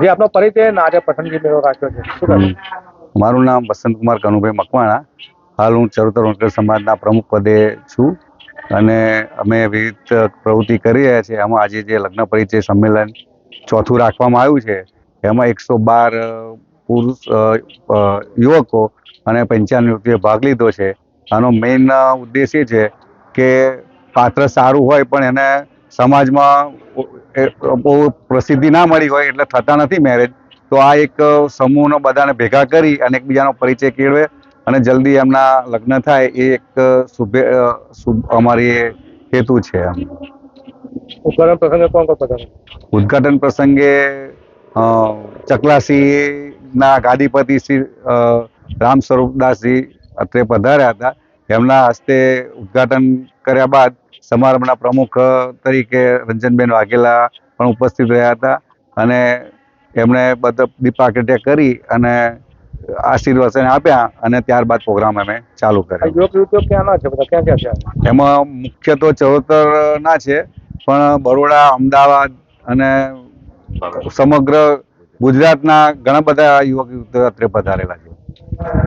જે આપનો પરિચય અને આજે પસંદગી મેળો રાખ્યો છે. શું? મારું નામ વસંતકુમાર કનુભાઈ મકવાણા. હાલ હું ચરોતર વણકર સમાજના પ્રમુખ પદે છું. અને અમે વિવિધ પ્રવૃત્તિ કરી રહ્યા છીએ. એમાં આજે જે લગ્ન પરિચય સંમેલન ચોથું રાખવામાં આવ્યું છે, એમાં એકસો બાર પુરુષ યુવકો અને પંચાવન યુવતીઓએ ભાગ લીધો છે. આનો મેઇન ઉદ્દેશ એ છે કે પાત્ર સારું હોય પણ એને સમાજમાં બહુ પ્રસિદ્ધિ ના મળી હોય એટલે થતા નથી મેરેજ તો આ એક સમૂહનો બધાને ભેગા કરી અને એકબીજાનો પરિચય કેળવે અને જલ્દી એમના લગ્ન થાય એ એક શુભે અમારી હેતુ છે એમ. ઉદ્ઘાટન પ્રસંગે કોણ કોણ ઉદઘાટન પ્રસંગે અ, ચકલાસીના ગાદીપતિ શ્રી રામ સ્વરૂપદાસજી અત્રે પધાર્યા હતા. એમના હસ્તે ઉદ્ઘાટન કર્યા બાદ સમારંભના પ્રમુખ તરીકે રંજનબેન વાઘેલા પણ ઉપસ્થિત રહ્યા હતા અને એમણે બધા દીપાકટ્ય કરી અને આશીર્વચન આપ્યા અને ત્યારબાદ પ્રોગ્રામ અમે ચાલુ કર્યો. એમાં મુખ્ય તો ચરોતર ના છે પણ બરોડા અમદાવાદ અને સમગ્ર ગુજરાતના ઘણા બધા યુવક યુવતીઓ અત્રે પધારેલા છે.